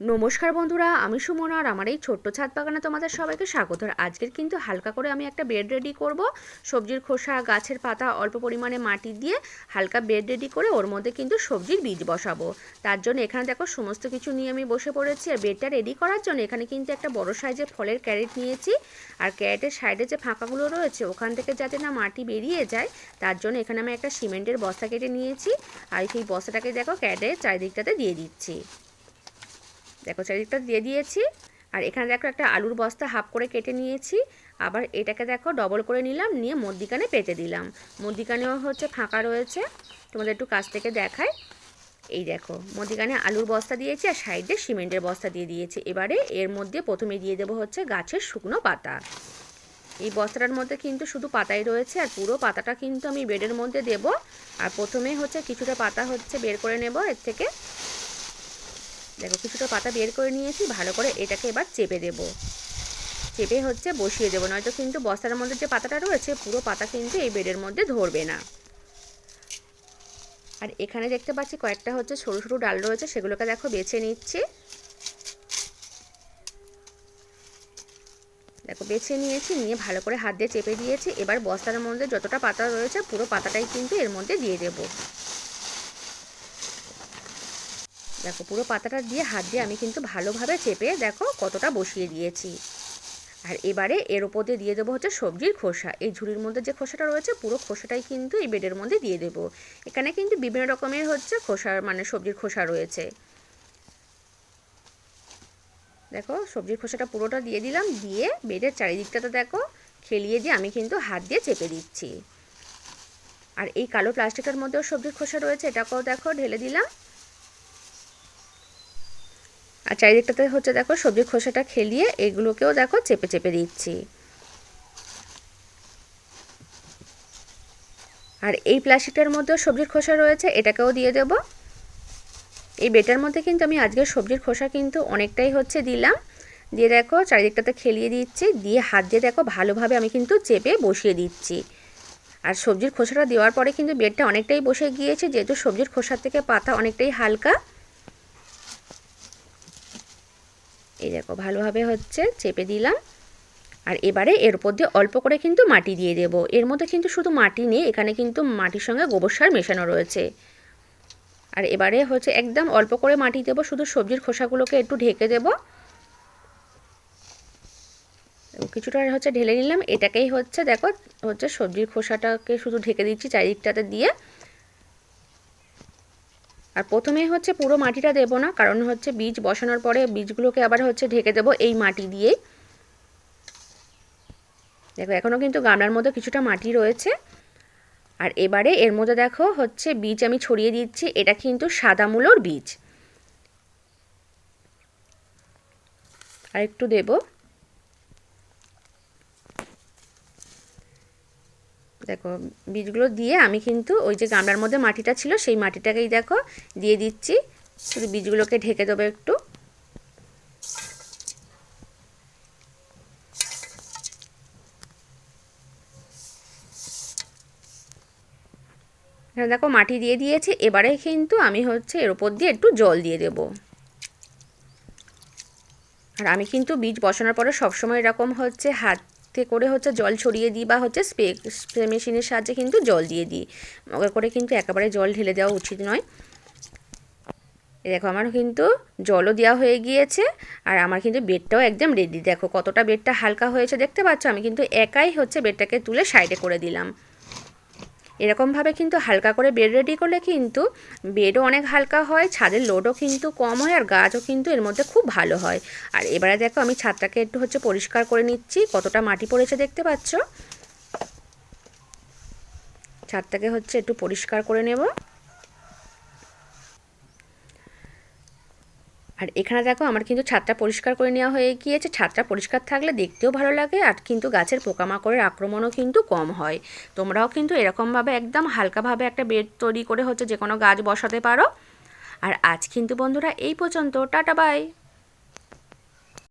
নমস্কার বন্ধুরা, আমি সুমন আর আমার এই ছোট্ট ছাদ বাগানে তোমাদের সবাইকে স্বাগত। আজকের কিন্তু হালকা করে আমি একটা বেড রেডি করব। সবজির খোসা, গাছের পাতা অল্প পরিমাণে মাটি দিয়ে হালকা বেড রেডি করে ওর মধ্যে কিন্তু সবজির বীজ বসাবো। তার জন্য এখানে দেখো সমস্ত কিছু নিয়ে আমি বসে পড়েছি। আর বেডটা রেডি করার জন্য এখানে কিন্তু একটা বড় সাইজের ফলের ক্যারেট নিয়েছি। আর ক্যারেটের সাইডে যে ফাঁকাগুলো রয়েছে, ওখান থেকে যাতে না মাটি বেরিয়ে যায়, তার জন্য এখানে আমি একটা সিমেন্টের বস্তা কেটে নিয়েছি। আর সেই বস্তাটাকে দেখো ক্যারেটের চারিদিকটাতে দিয়ে দিচ্ছি। দেখো চারিদিকটা দিয়ে দিয়েছি। আর এখানে দেখো একটা আলুর বস্তা হাফ করে কেটে নিয়েছি। আবার এটাকে দেখো ডবল করে নিলাম, নিয়ে মদ্দিকানে পেতে দিলাম। মদ্দিকানেও হচ্ছে ফাঁকা রয়েছে। তোমাদের একটু কাছ থেকে দেখায় এই দেখো মদ্দিকানে আলুর বস্তা দিয়েছি আর সাইডে সিমেন্টের বস্তা দিয়ে দিয়েছি। এবারে এর মধ্যে প্রথমে দিয়ে দেবো হচ্ছে গাছের শুকনো পাতা। এই বস্তাটার মধ্যে কিন্তু শুধু পাতাই রয়েছে আর পুরো পাতাটা কিন্তু আমি বেডের মধ্যে দেব। আর প্রথমে হচ্ছে কিছুটা পাতা হচ্ছে বের করে নেব এর থেকে। দেখো, কিছুটা পাতা বের করে নিয়েছি, ভালো করে এটাকে এবার চেপে দেব। চেপে হচ্ছে বসিয়ে দেবো, নয়তো কিন্তু বস্তার মধ্যে যে পাতাটা রয়েছে, পুরো পাতা কিন্তু এই বেডের মধ্যে ধরবে না। আর এখানে দেখতে পাচ্ছি কয়েকটা হচ্ছে সরু সরু ডাল রয়েছে, সেগুলোকে দেখো বেছে নিচ্ছি। দেখো, বেছে নিয়েছি, নিয়ে ভালো করে হাত দিয়ে চেপে দিয়েছি। এবার বস্তার মধ্যে যতটা পাতা রয়েছে, পুরো পাতাটাই কিন্তু এর মধ্যে দিয়ে দেবো। দেখো, পুরো পাতাটা দিয়ে হাত দিয়ে আমি কিন্তু ভালোভাবে চেপে দেখো কতটা বসিয়ে দিয়েছি। আর এবারে এর ওপর দিয়ে দিয়ে দেবো হচ্ছে সবজির খোসা। এই ঝুড়ির মধ্যে যে খোসাটা রয়েছে, পুরো খোসাটাই কিন্তু এই বেডের মধ্যে দিয়ে দেবো। এখানে কিন্তু বিভিন্ন রকমের হচ্ছে খোসার মানে সবজির খোসা রয়েছে। দেখো, সবজির খোসাটা পুরোটা দিয়ে দিলাম, দিয়ে বেডের চারিদিকটাতে দেখো, খেলিয়ে দিয়ে আমি কিন্তু হাত দিয়ে চেপে দিচ্ছি। আর এই কালো প্লাস্টিকের মধ্যেও সবজির খোসা রয়েছে, এটাকেও দেখো ঢেলে দিলাম। আর চারিদিকটাতে হচ্ছে দেখো সবজির খোসাটা খেলিয়ে এগুলোকেও দেখো চেপে চেপে দিচ্ছি। আর এই প্লাস্টিকটার মধ্যেও সবজির খোসা রয়েছে, এটাকেও দিয়ে দেব। এই বেটার মধ্যে কিন্তু আমি আজকে সবজির খোসা কিন্তু অনেকটাই হচ্ছে দিলাম। দিয়ে দেখো চারিদিকটাতে খেলিয়ে দিচ্ছি, দিয়ে হাত দিয়ে দেখো ভালোভাবে আমি কিন্তু চেপে বসিয়ে দিচ্ছি। আর সবজির খোসাটা দেওয়ার পরে কিন্তু বেডটা অনেকটাই বসে গিয়েছে, যেহেতু সবজির খোসার থেকে পাতা অনেকটাই হালকা। এই দেখো, ভালোভাবে হচ্ছে চেপে দিলাম। আর এবারে এর উপর দিয়ে অল্প করে কিন্তু মাটি দিয়ে দেব। এর মধ্যে কিন্তু শুধু মাটি নেই, এখানে কিন্তু মাটির সঙ্গে গোবর সার মেশানো রয়েছে। আর এবারে হচ্ছে একদম অল্প করে মাটি দেবো, শুধু সবজির খোসাগুলোকে একটু ঢেকে দেব। কিছুটা হচ্ছে ঢেলে নিলাম। এটাকেই হচ্ছে, দেখো, হচ্ছে সবজির খোসাটাকে শুধু ঢেকে দিচ্ছি চারিদিকটাতে দিয়ে। আর প্রথমে হচ্ছে পুরো মাটিটা দেবো না, কারণ হচ্ছে বীজ বসানোর পরে বীজগুলোকে আবার হচ্ছে ঢেকে দেবো এই মাটি দিয়েই দেখো এখনও কিন্তু গামলার মধ্যে কিছুটা মাটি রয়েছে। আর এবারে এর মধ্যে দেখো হচ্ছে বীজ আমি ছড়িয়ে দিচ্ছি, এটা কিন্তু সাদা মূলোর বীজ। আর একটু দেবো। দেখো, বীজগুলো দিয়ে আমি কিন্তু ওই যে গামলার মধ্যে মাটিটা ছিল, সেই মাটিটাকেই দেখো দিয়ে দিচ্ছি। শুধু বীজগুলোকে ঢেকে দেবো একটু। দেখো মাটি দিয়ে দিয়েছি, এবারে কিন্তু আমি হচ্ছে এর ওপর দিয়ে একটু জল দিয়ে দেব। আর আমি কিন্তু বীজ বসানোর পরে সবসময় এরকম হচ্ছে হাত হাতে করে হচ্ছে জল ছড়িয়ে দিই বা হচ্ছে স্প্রে স্প্রে মেশিনের সাহায্যে কিন্তু জল দিয়ে দিই। ওকে করে কিন্তু একেবারে জল ঢেলে দেওয়া উচিত নয়। দেখো আমার কিন্তু জলও দেওয়া হয়ে গিয়েছে আর আমার কিন্তু বেডটাও একদম রেডি দেখো কতটা বেডটা হালকা হয়েছে, দেখতে পাচ্ছ? আমি কিন্তু একাই হচ্ছে বেডটাকে তুলে সাইডে করে দিলাম। এরকমভাবে কিন্তু হালকা করে বেড রেডি করলে কিন্তু বেডও অনেক হালকা হয়, ছাদের লোডও কিন্তু কম হয় আর গাছও কিন্তু এর মধ্যে খুব ভালো হয়। আর এবারে দেখো আমি ছাদটাকে একটু হচ্ছে পরিষ্কার করে নিচ্ছি, কতটা মাটি পড়েছে দেখতে পাচ্ছ? ছাদটাকে হচ্ছে একটু পরিষ্কার করে নেব। আর এখানে দেখো আমার কিন্তু ছাদটা পরিষ্কার করে নেওয়া হয়ে গিয়েছে। ছাদটা পরিষ্কার থাকলে দেখতেও ভালো লাগে আর কিন্তু গাছের পোকামাকড়ের আক্রমণও কিন্তু কম হয়। তোমরাও কিন্তু এরকমভাবে একদম হালকাভাবে একটা বেড তৈরি করে হচ্ছে যে কোনো গাছ বসাতে পারো। আর আজ কিন্তু বন্ধুরা এই পর্যন্ত। Tata, bye.